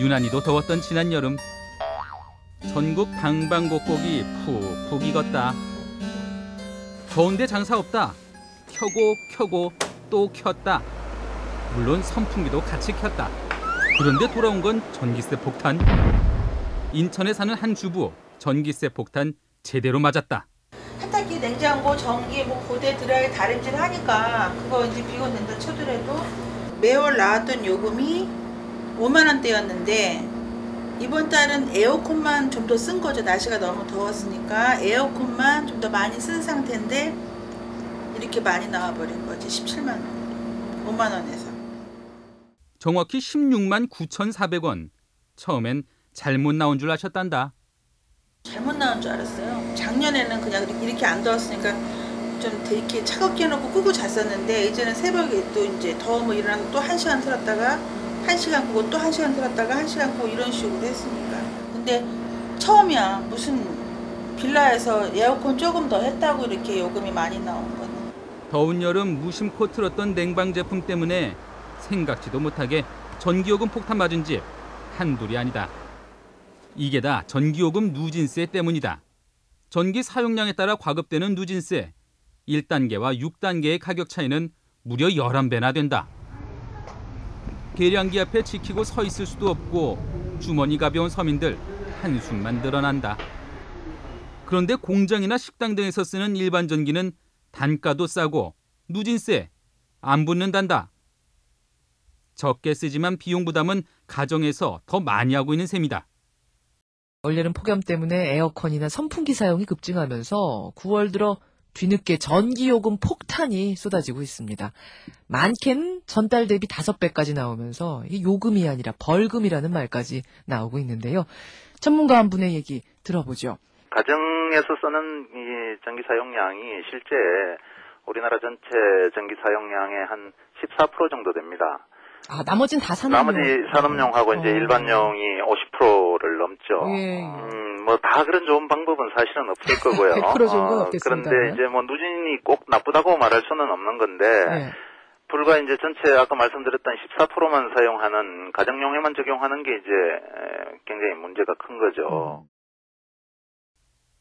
유난히도 더웠던 지난 여름 전국 방방곡곡이 푹푹 익었다. 더운데 장사 없다. 켜고 켜고 또 켰다. 물론 선풍기도 같이 켰다. 그런데 돌아온 건 전기세 폭탄. 인천에 사는 한 주부 전기세 폭탄 제대로 맞았다. 세탁기, 냉장고, 전기, 뭐 고대 드라이 다림질 하니까 그거 이제 비건 된다 쳐더라도 매월 나왔던 요금이 5만 원대였는데 이번 달은 에어컨만 좀 더 쓴 거죠. 날씨가 너무 더웠으니까 에어컨만 좀 더 많이 쓴 상태인데 이렇게 많이 나와버린 거지. 17만 원. 5만 원에서. 정확히 16만 9,400원. 처음엔 잘못 나온 줄 아셨단다. 잘못 나온 줄 알았어요. 작년에는 그냥 이렇게 안 더웠으니까 좀 이렇게 차갑게 해놓고 끄고 잤었는데 이제는 새벽에 또 이제 더우면 일어나서 또 한 시간 틀었다가 한 시간 끄고 또한 시간 틀었다가 한 시간 끄고 이런 식으로 했으니까. 근데 처음이야 무슨 빌라에서 에어컨 조금 더 했다고 이렇게 요금이 많이 나온 거는. 더운 여름 무심코 틀었던 냉방 제품 때문에 생각지도 못하게 전기요금 폭탄 맞은 집 한둘이 아니다. 이게 다 전기요금 누진세 때문이다. 전기 사용량에 따라 과급되는 누진세 1단계와 6단계의 가격 차이는 무려 11배나 된다. 계량기 앞에 지키고 서 있을 수도 없고 주머니 가벼운 서민들 한숨만 늘어난다. 그런데 공장이나 식당 등에서 쓰는 일반 전기는 단가도 싸고 누진세 안 붙는단다. 적게 쓰지만 비용 부담은 가정에서 더 많이 하고 있는 셈이다. 올여름 폭염 때문에 에어컨이나 선풍기 사용이 급증하면서 9월 들어 뒤늦게 전기요금 폭탄이 쏟아지고 있습니다. 많게는 전달 대비 5배까지 나오면서 이 요금이 아니라 벌금이라는 말까지 나오고 있는데요. 전문가 한 분의 얘기 들어보죠. 가정에서 쓰는 이 전기 사용량이 실제 우리나라 전체 전기 사용량의 한 14% 정도 됩니다. 아, 나머지는 다 산업용. 나머지 산업용하고 이제 어. 일반용이 50%를 넘죠. 예. 음, 뭐 다 그런 좋은 방법은 사실은 없을 거고요. 100% 정도는 없겠습니다만. 그런데 이제 뭐 누진이 꼭 나쁘다고 말할 수는 없는 건데 네. 불과 이제 전체 아까 말씀드렸던 14%만 사용하는 가정용에만 적용하는 게 이제 에, 굉장히 문제가 큰 거죠.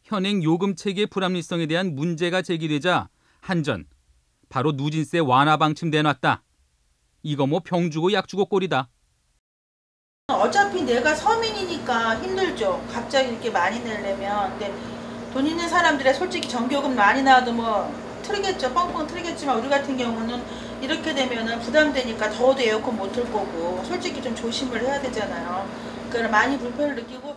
현행 요금 체계 불합리성에 대한 문제가 제기되자 한전 바로 누진세 완화 방침 내놨다. 이거 뭐 병 주고 약 주고 꼴이다. 어차피 내가 서민이니까 힘들죠. 갑자기 이렇게 많이 내려면. 근데 돈 있는 사람들의 솔직히 전기요금 많이 나와도 뭐 틀겠죠. 뻥뻥 틀겠지만 우리 같은 경우는 이렇게 되면은 부담되니까 더워도 에어컨 못 틀 거고 솔직히 좀 조심을 해야 되잖아요. 그러니까 많이 불편을 느끼고